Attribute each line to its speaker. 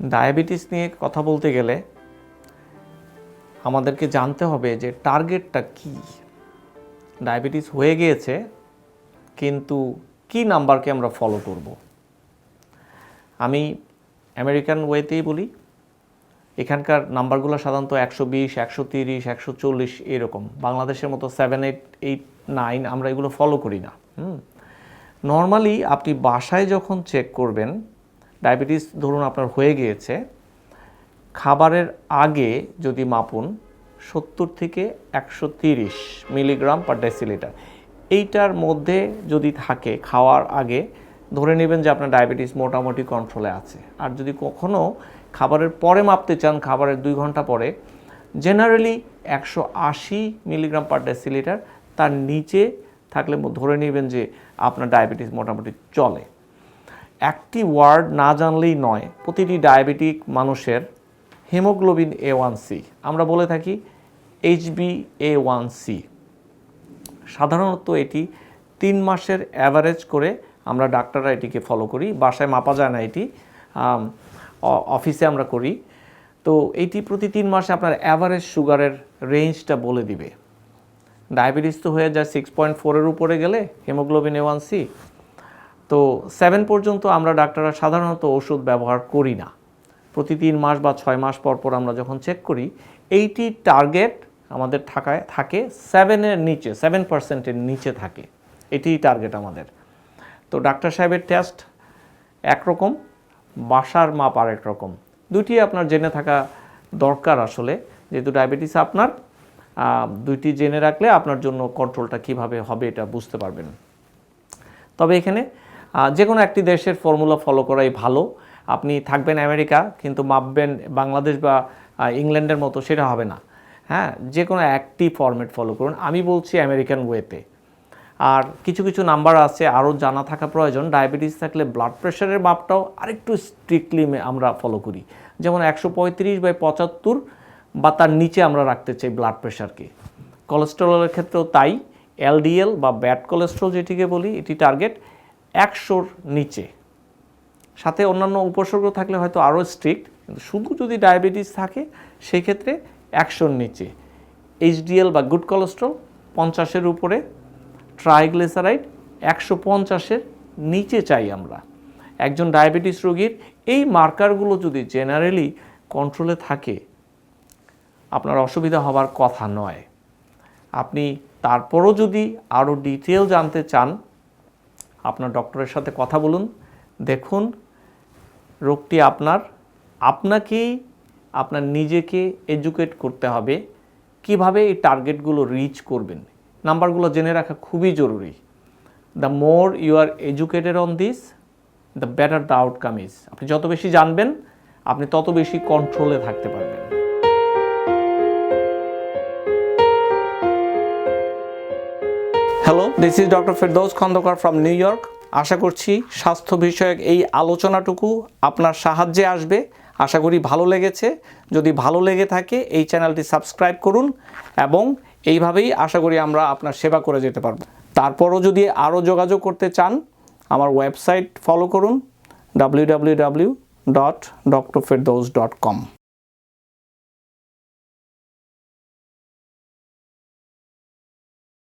Speaker 1: Diabetes নিয়ে কথা বলতে গেলে আমাদেরকে জানতে হবে যে টার্গেটটা কি। ডায়াবেটিস হয়ে গিয়েছে, কিন্তু কি নাম্বারকে আমরা ফলো করব? আমি আমেরিকান ওয়েতেই বলি, এখানকার নাম্বারগুলো সাধারণত একশো বিশ, একশো তিরিশ, একশো চল্লিশ এরকম। বাংলাদেশের মতো সেভেন এইট এইট নাইন আমরা এগুলো ফলো করি না। হুম। নর্মালি আপনি বাসায় যখন চেক করবেন ডায়াবেটিস ধরুন আপনার হয়ে গিয়েছে, খাবারের আগে যদি মাপুন সত্তর থেকে একশো তিরিশ মিলিগ্রাম পার ডেসিলিটার। এইটার মধ্যে যদি থাকে খাওয়ার আগে, ধরে নেবেন যে আপনার ডায়াবেটিস মোটামুটি কন্ট্রোলে আছে। আর যদি কখনও খাবারের পরে মাপতে চান, খাবারের দুই ঘণ্টা পরে, জেনারেলি একশো আশি মিলিগ্রাম পার ডেসিলিটার তার নিচে থাকলে ধরে নেবেন যে আপনার ডায়াবেটিস মোটামুটি চলে। একটি ওয়ার্ড না জানলেই নয়, প্রতিটি ডায়াবেটিক মানুষের হিমোগ্লোবিন এ ওয়ান সি। আমরা বলে থাকি এইচবি এ ওয়ান সি। সাধারণত এটি তিন মাসের অ্যাভারেজ করে আমরা ডাক্তাররা এটিকে ফলো করি, বাসায় মাপা যায় না এটি অফিসে আমরা করি। তো এটি প্রতি তিন মাসে আপনার অ্যাভারেজ সুগারের রেঞ্জটা বলে দিবে। ডায়াবেটিস তো হয়ে যায় সিক্স পয়েন্ট ফোরের উপরে গেলে, হিমোগ্লোবিন এ ওয়ান সি। তো সেভেন পর্যন্ত আমরা ডাক্তাররা সাধারণত ওষুধ ব্যবহার করি না। প্রতি তিন মাস বা ছয় মাস পর পর আমরা যখন চেক করি এইটি টার্গেট আমাদের থাকায়, থাকে সেভেনের নিচে সেভেন পার্সেন্টের নিচে থাকে। এটিই টার্গেট আমাদের। তো ডাক্তার সাহেবের টেস্ট একরকম, বাসার মাপ আর রকম। দুটি আপনার জেনে থাকা দরকার আসলে, যেহেতু ডায়াবেটিস আপনার দুইটি জেনে রাখলে আপনার জন্য কন্ট্রোলটা কীভাবে হবে এটা বুঝতে পারবেন। তবে এখানে যে কোনো একটি দেশের ফর্মুলা ফলো করাই ভালো। আপনি থাকবেন আমেরিকা, কিন্তু মাপবেন বাংলাদেশ বা ইংল্যান্ডের মতো, সেটা হবে না। হ্যাঁ যে কোনো একটি ফরম্যাট ফলো করুন। আমি বলছি আমেরিকান ওয়েতে আর কিছু কিছু নাম্বার আছে, আরও জানা থাকা প্রয়োজন। ডায়াবেটিস থাকলে ব্লাড প্রেশারের মাপটাও আরেকটু স্ট্রিক্টলি আমরা ফলো করি। যেমন একশো পঁয়ত্রিশ বাই পঁচাত্তর বা তার নিচে আমরা রাখতে চাই ব্লাড প্রেশারকে কোলেস্টেরলের ক্ষেত্রেও তাই। এলডিএল বা ব্যাড কোলেস্ট্রল যেটিকে বলি, এটি টার্গেট একশোর নিচে। সাথে অন্যান্য উপসর্গ থাকলে হয়তো আরও স্ট্রিক্ট কিন্তু শুধু যদি ডায়াবেটিস থাকে সেই ক্ষেত্রে একশোর নিচে। এইচডিএল বা গুড কোলেস্ট্রল পঞ্চাশের উপরে ট্রাইগ্লিসারাইড একশো পঞ্চাশের নিচে চাই আমরা। একজন ডায়াবেটিস রোগীর এই মার্কারগুলো যদি জেনারেলি কন্ট্রোলে থাকে, আপনার অসুবিধা হবার কথা নয়। আপনি তারপরও যদি আরও ডিটেল জানতে চান আপনার ডক্টরের সাথে কথা বলুন, দেখুন, রোগটি আপনার, আপনাকেই, আপনার নিজেকে এডুকেট করতে হবে কীভাবে এই টার্গেটগুলো রিচ করবেন। নাম্বারগুলো জেনে রাখা খুবই জরুরি। The more you are educated on this the better the outcome is আপনি যত বেশি জানবেন, আপনি তত বেশি কন্ট্রোলে থাকতে পারবেন। Hello this is doctor Ferdous Khandakar from New York আশা করছি স্বাস্থ্য বিষয়ক এই আলোচনাটুকু আপনার সাহায্যে আসবে। আশা করি ভালো লেগেছে। যদি ভালো লেগে থাকে, এই চ্যানেলটি সাবস্ক্রাইব করুন এবং এইভাবেই আশা করি আমরা আপনার সেবা করে যেতে পারব। তারপরও যদি আরও যোগাযোগ করতে চান, আমার ওয়েবসাইট ফলো করুন W W W dot doctor Ferdous dot com